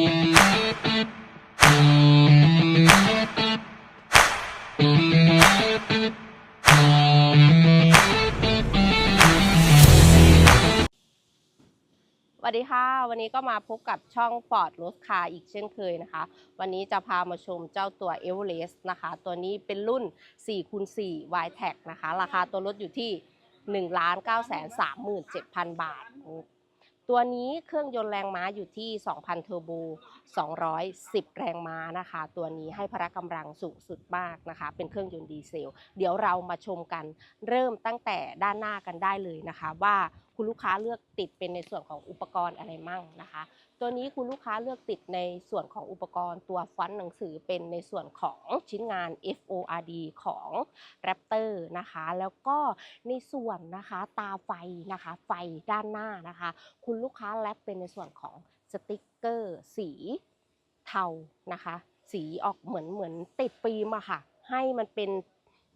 สวัสดีค่ะ วันนี้ก็มาพบกับช่องปอดรถคาอีกเช่นเคยนะคะ วันนี้จะพามาชมเจ้าตัว e v e r e s t นะคะ ตัวนี้เป็นรุ่น4คูณ4 y t e c นะคะ ราคาตัวรถอยู่ที่ 1 9 3 7 0 0 0 บาท ตัวนี้เครื่องยนต์แรงม้าอยู่ที่ 2,000 เทอร์โบ 210 แรงม้านะคะ ตัวนี้ให้พละกำลังสูงสุดมากนะคะ เป็นเครื่องยนต์ดีเซล เดี๋ยวเรามาชมกันเริ่มตั้งแต่ด้านหน้ากันได้เลยนะคะว่า คุณลูกค้าเลือกติดเป็นในส่วนของอุปกรณ์อะไรมั่งนะคะ ตัวนี้คุณลูกค้าเลือกติดในส่วนของอุปกรณ์ตัวฟอนต์หนังสือเป็นในส่วนของชิ้นงาน FORD ของ Raptor นะคะ แล้วก็ในส่วนนะคะตาไฟนะคะไฟด้านหน้านะคะ คุณลูกค้าแลปเป็นในส่วนของสติกเกอร์ สีเทานะคะ สีออกเหมือนเหมือนติดฟิล์มอะค่ะ ให้มันเป็น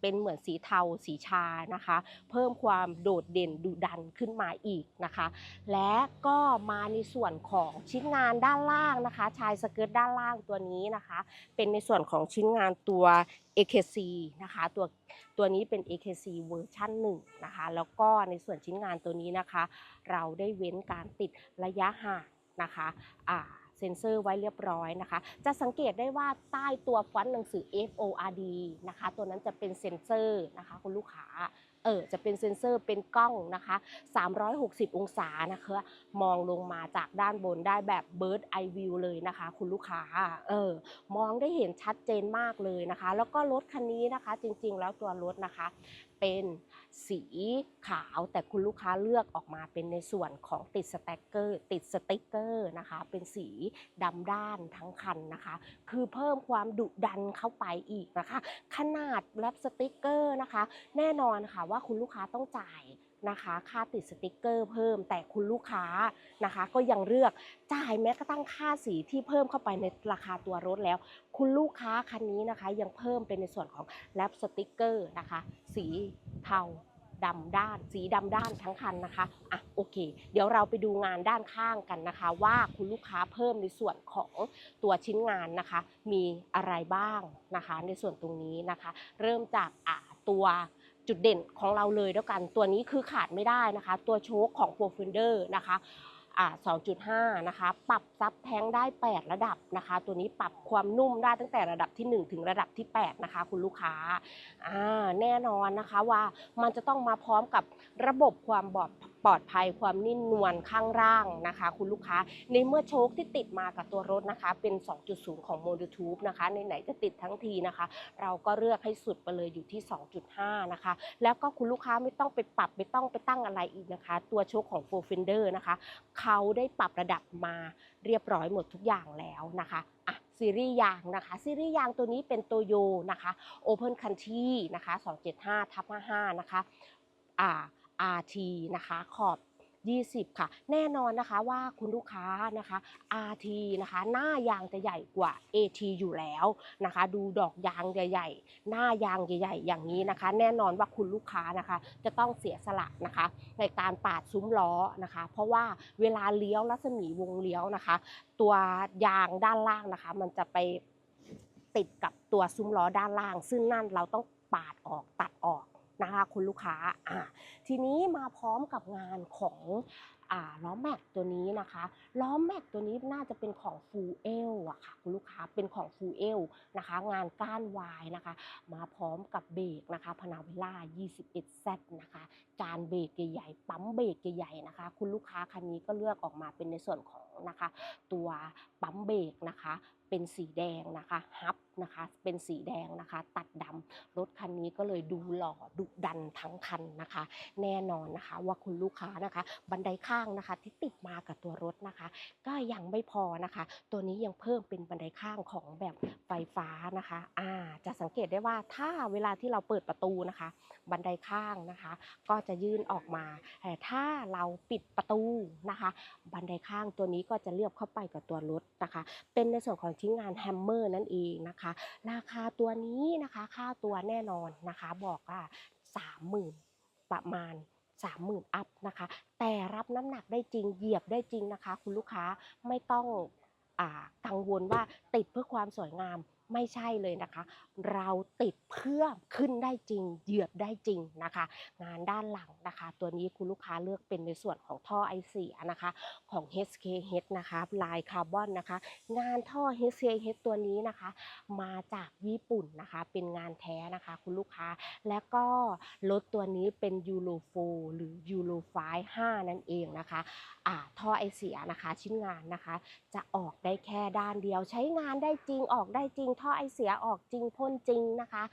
เป็นเหมือนสีเทาสีชานะคะ เพิ่มความโดดเด่นดุดันขึ้นมาอีกนะคะ และก็มาในส่วนของชิ้นงานด้านล่างนะคะ ชายสเกิร์ตด้านล่างตัวนี้นะคะ เป็นในส่วนของชิ้นงานตัว AKC นะคะตัวตัวนี้เป็น AKC เวอร์ชัน1นะคะ แล้วก็ในส่วนชิ้นงานตัวนี้นะคะ เราได้เว้นการติดระยะห่างนะคะอ่า เซ็นเซอร์ไว้เรียบร้อยนะคะ จะสังเกตได้ว่าใต้ตัวฟอนต์หนังสือ FORD นะคะ ตัวนั้นจะเป็นเซ็นเซอร์นะคะคุณลูกค้า เออจะเป็นเซ็นเซอร์เป็นกล้องนะคะ 360 องศานะคะ มองลงมาจากด้านบนได้แบบ bird eye view เลยนะคะ คุณลูกค้าเออมองได้เห็นชัดเจนมากเลยนะคะ แล้วก็รถคันนี้นะคะ จริงๆ แล้วตัวรถนะคะ เป็นสีขาวแต่คุณลูกค้าเลือกออกมาเป็นในส่วนของติดสแต็กเกอร์ ติดสติ๊กเกอร์นะคะ เป็นสีดำด้านทั้งคันนะคะ คือเพิ่มความดุดันเข้าไปอีกนะคะ ขนาดแรปสติ๊กเกอร์นะคะ แน่นอนค่ะว่า่าคุณลูกค้าต้องจ่ายนะคะ ค่าติดสติกเกอร์เพิ่ม แต่คุณลูกค้านะคะ ก็ยังเลือกจ่ายแม้กระทั่งค่าสีที่เพิ่มเข้าไปในราคาตัวรถแล้ว คุณลูกค้าคันนี้นะคะ ยังเพิ่มเป็นในส่วนของแรปสติกเกอร์นะคะ สีเทาดำด้าน สีดำด้านทั้งคันนะคะอะโอเค เดี๋ยวเราไปดูงานด้านข้างกันนะคะ ว่าคุณลูกค้าเพิ่มในส่วนของตัวชิ้นงานนะคะ มีอะไรบ้างนะคะ ในส่วนตรงนี้นะคะ เริ่มจากอ่าตัว จุดเด่นของเราเลยแล้วกัน ตัวนี้คือขาดไม่ได้นะคะ ตัวโชคของโปรฟินเดอร์นะคะ2.5 นะคะ ปรับซับแท้งได้ 8 ระดับนะคะ ตัวนี้ปรับความนุ่มได้ตั้งแต่ระดับที่ 1 ถึงระดับที่ 8 นะคะ คุณลูกค้าาแน่นอนนะคะว่ามันจะต้องมาพร้อมกับระบบความบอด ปลอดภัยความนิ่มนวลข้างล่างนะคะ คุณลูกค้าในเมื่อโชคที่ติดมากับตัวรถนะคะ เป็น 2.0 ของโมดลทูบนะคะในไหนจะติดทั้งทีนะคะ เราก็เลือกให้สุดไปเลยอยู่ที่ 2.5 นะคะ แล้วก็คุณลูกค้าไม่ต้องไปปรับไม่ต้องไปตั้งอะไรอีกนะคะ ตัวโชคของ f o r f e n d e r นะคะเขาได้ปรับระดับมาเรียบร้อยหมดทุกอย่างแล้วนะคะอะซีรีส์ยางนะคะ ซีรีส์ยางตัวนี้เป็นโตโยนะคะ Open Country นะคะ 275ทับ55นะคะ อ่า RT นะคะขอบ 20 ค่ะ แน่นอนนะคะว่าคุณลูกค้านะคะ RT นะคะหน้ายางจะใหญ่กว่า AT อยู่แล้วนะคะ ดูดอกยางใหญ่ๆหน้ายางใหญ่ๆ อย่างนี้นะคะ แน่นอนว่าคุณลูกค้านะคะ จะต้องเสียสละนะคะ ในการปาดซุ้มล้อนะคะ เพราะว่าเวลาเลี้ยวรัศมีวงเลี้ยวนะคะ ตัวยางด้านล่างนะคะ มันจะไปติดกับตัวซุ้มล้อด้านล่าง ซึ่งนั่นเราต้องปาดออกตัดออก นะคะคุณลูกค้าอ่าทีนี้มาพร้อมกับงานของอล้อแม็กตัวนี้นะคะล้อแม็กตัวนี้น่าจะเป็นของฟูเอลอะค่ะคุณลูกค้าเป็นของฟูเอลนะคะ งานก้านวายนะคะ มาพร้อมกับเบรกนะคะพนาเวล่า 21Z นะคะ จานเบรกใหญ่ๆปั๊มเบรกใหญ่ๆนะคะ คุณลูกค้าคันนี้ก็เลือกออกมาเป็นในส่วนของ นะคะ ตัวปั๊มเบรกนะคะเป็นสีแดงนะคะฮับนะคะ เป็นสีแดงนะคะ ตัดดำรถคันนี้ก็เลยดูหล่อดุดันทั้งคันนะคะ แน่นอนนะคะว่าคุณลูกค้านะคะ บันไดข้างนะคะที่ติดมากับตัวรถนะคะ ก็ยังไม่พอนะคะ ตัวนี้ยังเพิ่มเป็นบันไดข้างของแบบไฟฟ้านะคะอ่าจะสังเกตได้ว่าถ้าเวลาที่เราเปิดประตูนะคะ บันไดข้างนะคะ ก็จะยื่นออกมาแต่ถ้าเราปิดประตูนะคะ บันไดข้างตัวนี้ก็จะเลือบเข้าไปกับตัวรถนะคะ เป็นในส่วนของชิ้นงานแฮมเมอร์นั่นเองนะคะ ราคาตัวนี้นะคะ ค่าตัวแน่นอนนะคะ บอกว่า 30,000 ประมาณ30,000 อัพนะคะ แต่รับน้ำหนักได้จริง เหยียบได้จริงนะคะ คุณลูกค้าไม่ต้องอ่ากังวลว่าติดเพื่อความสวยงาม ไม่ใช่เลยนะคะ เราติดเพื่อขึ้นได้จริง เหยียบได้จริงนะคะ งานด้านหลังนะคะ ตัวนี้คุณลูกค้าเลือกเป็นในส่วนของท่อไอเสียนะคะของ HKH นะคะลายคาร์บอนนะคะ งานท่อ HKH ตัวนี้นะคะ มาจากญี่ปุ่นนะคะ เป็นงานแท้นะคะ คุณลูกค้าและก็รถตัวนี้เป็นยูโรโฟหรือยูโรไฟ5นั่นเองนะคะอ่าท่อไอเสียนะคะ ชิ้นงานนะคะ จะออกได้แค่ด้านเดียว ใช้งานได้จริงออกได้จริงท่อไอเสียออกจริงพ่นจริงนะคะ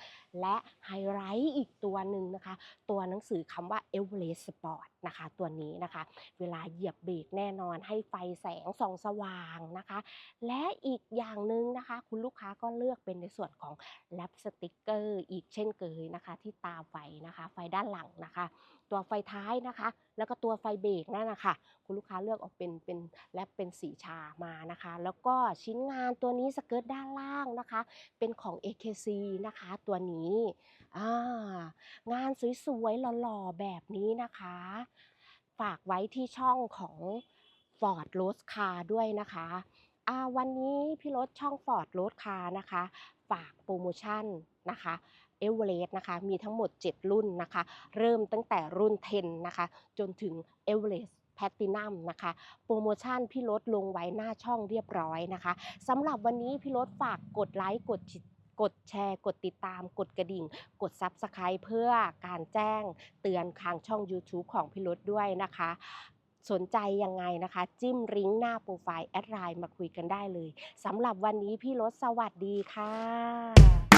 และไฮไลท์อีกตัวหนึ่งนะคะ ตัวหนังสือคำว่า e v e r e s t Sport นะคะตัวนี้นะคะ เวลาเหยียบเบรกแน่นอนให้ไฟแสงส่องสว่างนะคะ และอีกอย่างหนึ่งนะคะ คุณลูกค้าก็เลือกเป็นในส่วนของแรปสติกเกอร์อีกเช่นเคยนะคะ ที่ตาไฟนะคะ ไฟด้านหลังนะคะ ตัวไฟท้ายนะคะ แล้วก็ตัวไฟเบรกนั่นนะคะคุณลูกค้าเลือกออกเป็นเป็นแรปเป็นสีชามานะคะ แล้วก็ชิ้นงานตัวนี้สเกิร์ตด้านล่างนะคะเป็นของ AKC นะคะตัวนี้งานสวยๆหล่อๆแบบนี้นะคะ ฝากไว้ที่ช่องของ Ford r o s e Car ด้วยนะคะวันนี้พี่รถช่อง Ford r o s e Car นะคะ ฝากโปรโมชั่นนะคะเอเวอเรสต์นะคะมีทั้งหมด 7 รุ่นนะคะ เริ่มตั้งแต่รุ่น 10 นะคะ จนถึงเอเวอเรสต์ แพตตินัมนะคะ โปรโมชั่นพี่รถลงไว้หน้าช่องเรียบร้อยนะคะสำหรับวันนี้พี่รถฝากกดไลค์กดกดแชร์กดติดตาม กดกระดิ่ง กด Subscribe เพื่อการแจ้งเตือนทางช่อง YouTube ของพี่รถด้วยนะคะ สนใจยังไงนะคะ จิ้มลิงก์หน้าโปรไฟล์แอดไลน์มาคุยกันได้เลยสำหรับวันนี้พี่รถสวัสดีค่ะ